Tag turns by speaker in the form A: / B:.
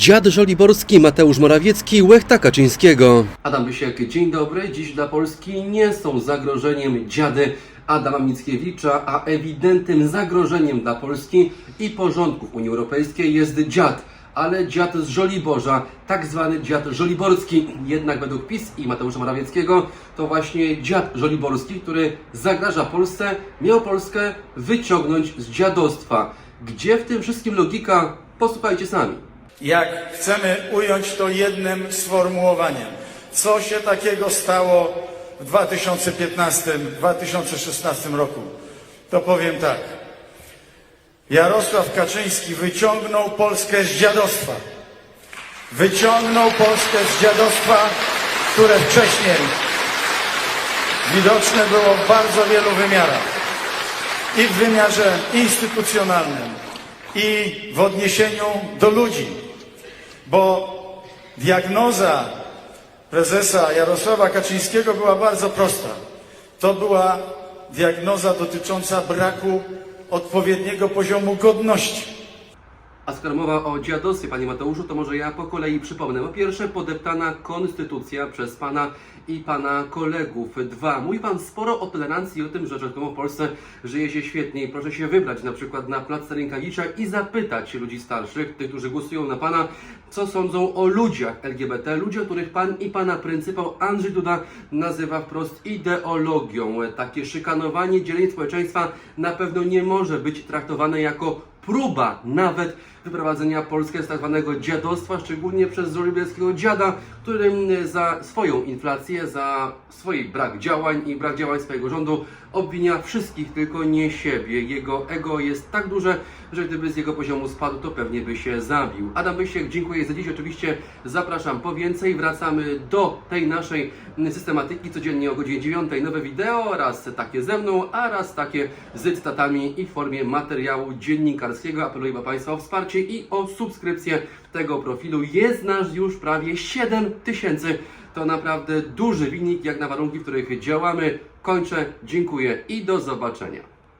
A: Dziad Żoliborski, Mateusz Morawiecki, Łechta Kaczyńskiego. Adam Bysiek, dzień dobry. Dziś dla Polski nie są zagrożeniem dziady Adama Mickiewicza, a ewidentnym zagrożeniem dla Polski i porządków Unii Europejskiej jest dziad. Ale dziad z Żoliborza, tak zwany dziad żoliborski. Jednak według PiS i Mateusza Morawieckiego to właśnie dziad żoliborski, który zagraża Polsce, miał Polskę wyciągnąć z dziadostwa. Gdzie w tym wszystkim logika? Posłuchajcie sami.
B: Jak chcemy ująć to jednym sformułowaniem, co się takiego stało w 2015-2016 roku, to powiem tak. Jarosław Kaczyński wyciągnął Polskę z dziadostwa. Wyciągnął Polskę z dziadostwa, które wcześniej widoczne było w bardzo wielu wymiarach. I w wymiarze instytucjonalnym, i w odniesieniu do ludzi bo diagnoza prezesa Jarosława Kaczyńskiego była bardzo prosta. To była diagnoza dotycząca braku odpowiedniego poziomu godności.
A: A skoro mowa o dziadostwie, panie Mateuszu, to może ja po kolei przypomnę. Po pierwsze, podeptana konstytucja przez pana i pana kolegów. Dwa, mówi pan sporo o tolerancji i o tym, że rzekomo w Polsce żyje się świetnie i proszę się wybrać na przykład na plac Rękawicza i zapytać ludzi starszych, tych, którzy głosują na pana, co sądzą o ludziach LGBT, ludziach, których pan i pana pryncypał Andrzej Duda nazywa wprost ideologią. Takie szykanowanie, dzielenie społeczeństwa na pewno nie może być traktowane jako próba nawet wyprowadzenia Polski z zwanego dziadostwa, szczególnie przez żoliborskiego dziada, który za swoją inflację, za swój brak działań i brak działań swojego rządu obwinia wszystkich, tylko nie siebie. Jego ego jest tak duże, że gdyby z jego poziomu spadł, to pewnie by się zabił. Adam Bysiek, dziękuję za dziś. Oczywiście zapraszam po więcej. Wracamy do tej naszej systematyki codziennie o godzinie 9. Nowe wideo, raz takie ze mną, a raz takie z cytatami i w formie materiału dziennikarskiego. Apeluję do Państwa o wsparcie i o subskrypcję tego profilu. Jest nas już prawie 7 tysięcy. To naprawdę duży wynik, jak na warunki, w których działamy. Kończę, dziękuję i do zobaczenia.